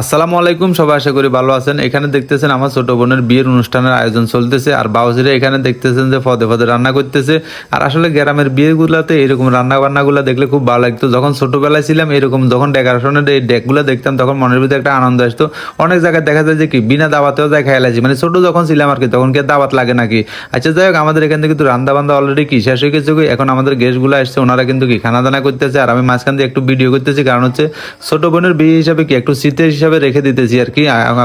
আসসালামু আলাইকুম, সবাই আশা করি ভালো আছেন। এখানে দেখতেছেন আমার ছোট বোনের বিয়ের অনুষ্ঠানের আয়োজন চলতেছে আর বাউজিরা এখানে দেখতেছেন যে পদে পদে রান্না করতেছে। আর আসলে গ্রামের বিয়েগুলোতে এরকম রান্না বান্নাগুলো দেখলে খুব ভালো লাগতো। যখন ছোটবেলায় ছিলাম এরকম, যখন ডেকোরেশনের এই ডেকগুলো দেখতাম, তখন মনের ভিতরে একটা আনন্দ আসতো। অনেক জায়গায় দেখা যায় যে কি, বিনা দাওয়াতেও যায় খেয়াল আছে মানে ছোটো যখন ছিলাম আর কি, তখন কি দাওয়াত লাগে নাকি? আচ্ছা যাই হোক, আমাদের এখান থেকে কিন্তু রান্না বান্ধা অলরেডি কি, শেষ হয়ে গেছে। এখন আমাদের গেস্টগুলো আসছে ওনারা কিন্তু কি খানা দানা করতেছে। আর আমি মাঝখান দিয়ে একটু ভিডিও করতেছি, কারণ হচ্ছে ছোট বোনের বিয়ে হিসাবে কি, একটু শীতের হিসাবে রেখে দিতেছি আর কি।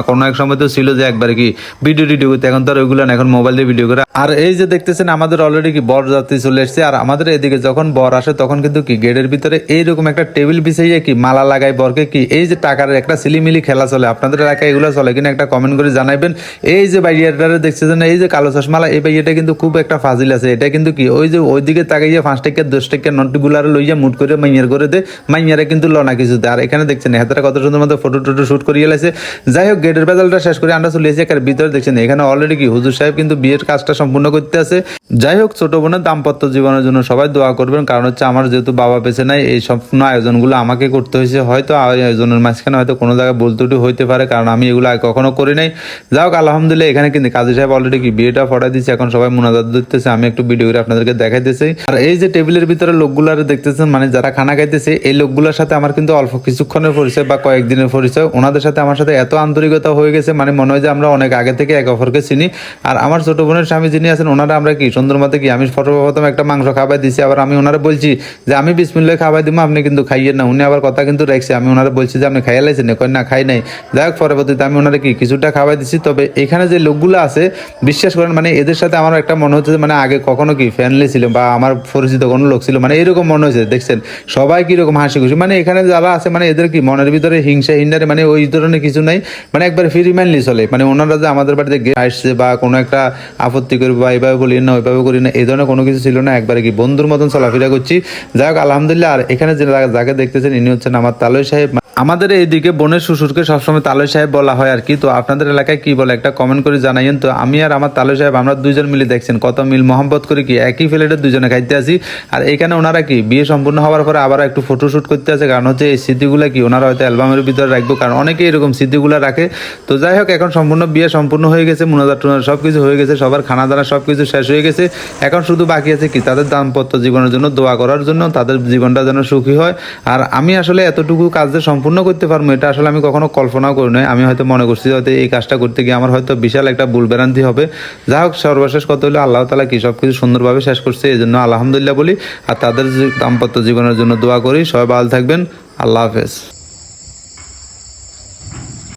কোনো এক সময় তো ছিল যে একবার কি ভিডিও টিডিও করতে, এখন তো আর ওইগুলো এখন মোবাইল দিয়ে ভিডিও করে। আর এই যে দেখতেছেন, আমাদের অলরেডি কি বর যাত্রী চলে এসছে, আর আমাদের এদিকে যখন বর আসে, তখন কিন্তু কি গেটের ভিতরে এইরকম একটা টেবিল বিছাইয়ে কি মালা লাগাই বরকে কি, এই যে টাকার একটা সিলিমিলি খেলা চলে। আপনাদের এলাকায় এগুলো চলে কিনা একটা কমেন্ট করে জানাইবেন। এই যে বাইয়াটারে দেখতেছেন, এই যে কালো চশমালা, এই বাইয়াটা কিন্তু খুব একটা ফাজিল আছে। এটা কিন্তু কি, ওই যে ওইদিকে তাকাইয়া পাঁচ টাকা, দশ টাকা নটি গুলারে লইয়া মুট করে মাইয়ার করে দে, মাইয়ারে কিন্তু লনা কিছুতে আর এখানে দেখছেন হাতেরা কত সুন্দর মতো ফটো টটো শুট করিয়ে লাইছে। যাই হোক গেটের বেজালটা শেষ করে আমরা চলে এসেছি এখানে ভিতরে, দেখছেন? এখানে অলরেডি কি হুজুর সাহেব কিন্তু বিয়ের কাজটা সম্পূর্ণ করতে আছে। যাই হোক ছোট বোনের দাম্পত্য জীবনের জন্য সবাই দোয়া করবেন, কারণ হচ্ছে আমার যেহেতু বাবা বেঁচে নাই, এই সম্পূর্ণ আয়োজনগুলো আমাকে করতে হয়েছে। হয়তো আয়োজনের মাঝখানে হয়তো কোনো জায়গায় ভুল ত্রুটি হইতে পারে, কারণ আমি এগুলো কখনো করি নাই। যাই হোক, আলহামদুলিল্লাহ, এখানে কিন্তু কাজী সাহেব অলরেডি কি বিয়েটা ফটাই দিচ্ছে এখন সবাই মোনাজাত দিতেছে আমি একটু ভিডিও করে আপনাদেরকে দেখাইতেছি। আর এই যে টেবিলের ভিতরে লোকগুলারে দেখতেছেন মানে যারা খানা খাইতেছে, এই লোকগুলোর সাথে আমার কিন্তু অল্প কিছুক্ষণের পরিচয় বা কয়েকদিনের পরিচয় ওনাদের সাথে আমার সাথে এত আন্তরিকতা হয়ে গেছে মানে মনে হয় যে আমরা অনেক আগে থেকে এক অপরকে চিনি। আর আমার ছোট বোনের স্বামী যিনি আছেন, ওনারা আমরা কি, সুন্দর মতো কি, আমি সর্বপ্রথম একটা মাংস খাবাই দিছি, আবার আমি ওনারা বলছি যে, আমি বিসমিল্লাহ খাবাই দিব, আপনি কিন্তু খাইয়েন না। উনি আবার কথা কিন্তু রাখছে, আমি ওনারা বলছি যে, আপনি খাইয়া লাইছেন কই না, খাই নাই। যাই হোক, পরবর্তীতে আমি ওনারা কি, কিছুটা খাবাই দিছি, তবে এখানে যে লোকগুলো আছে, বিশ্বাস করেন মানে এদের সাথে আমার একটা মনে হচ্ছে মানে আগে কখনো কি ফ্যানলি ছিল বা আমার পরিচিত কোনো লোক ছিল মানে এরকম মনে হয়েছে, দেখছেন? সবাই কীরকম হাসি খুশি মানে এখানে যারা আছে মানে এদের কি মনের ভিতরে হিংসা হিন্দারে মানে ওই ধরনের কিছু নাই। মানে একবার ফ্রি মাইন্ডলি চলে। মানে ওনারা যে আমাদের বাড়িতে গে- আসছে বা কোনো একটা আপত্তি করবে বা এইভাবে বলি না, ওইভাবে করি না এই ধরনের কোনো কিছু ছিল না। একবারে কি বন্ধুর মতন চলাফেরা করছি। যাই হোক, আলহামদুলিল্লাহ, আর এখানে যে যাকে দেখতেছেন, ইনি হচ্ছেন আমার তালয় সাহেব। আমাদের এইদিকে বোনের শ্বশুরকে সবসময় তালয় সাহেব বলা হয় আর কি। তো আপনাদের এলাকায় কি বলে? একটা কমেন্ট করে জানাইন তো আমি আর আমার তালয় সাহেব, আমরা দুজন মিলে দেখছেন কত মিল মোহাম্মত করে কি? একই প্লেটে দুজনে খাইতে আসি। আর এখানে ওনারা কি? বিয়ে সম্পূর্ণ হওয়ার পরে আবার একটু ফটোশুট করতে আছে কারণ হচ্ছে এই স্মৃতিগুলো কি? ওনারা হয়তো অ্যালবামের ভিতরে রাখব। কারণ অনেকে এরকম স্মৃতিগুলো রাখে। তো যাই হোক, এখন সম্পূর্ণ বিয়ে সম্পূর্ণ হয়ে গেছে। মুনাজার টুনাজার সব কিছু হয়ে গেছে। সবার খানা দানা সব কিছু শেষ হয়ে গেছে। এখন শুধু বাকি আছে কি? তাদের দাম্পত্য জীবনের জন্য দোয়া করার জন্য, তাদের জীবনটা যেন সুখী হয়। আর আমি আসলে এতটুকু কাজ যে সম্পূর্ণ করতে পারব, এটা আসলে আমি কখনো কল্পনাও করি নাই। আমি হয়তো মনে করছি হয়তো এই কাজটা করতে গিয়ে আমার হয়তো বিশাল একটা ভুল বেরান্তি হবে। যা হোক, সর্বশেষ কত হলো আল্লাহ তালা কি সব কিছু সুন্দরভাবে শেষ করছে এই জন্য আলহামদুলিল্লাহ বলি। আর তাদের দাম্পত্য জীবনের জন্য দোয়া করি। সবাই ভালো থাকবেন। আল্লাহ হাফেজ।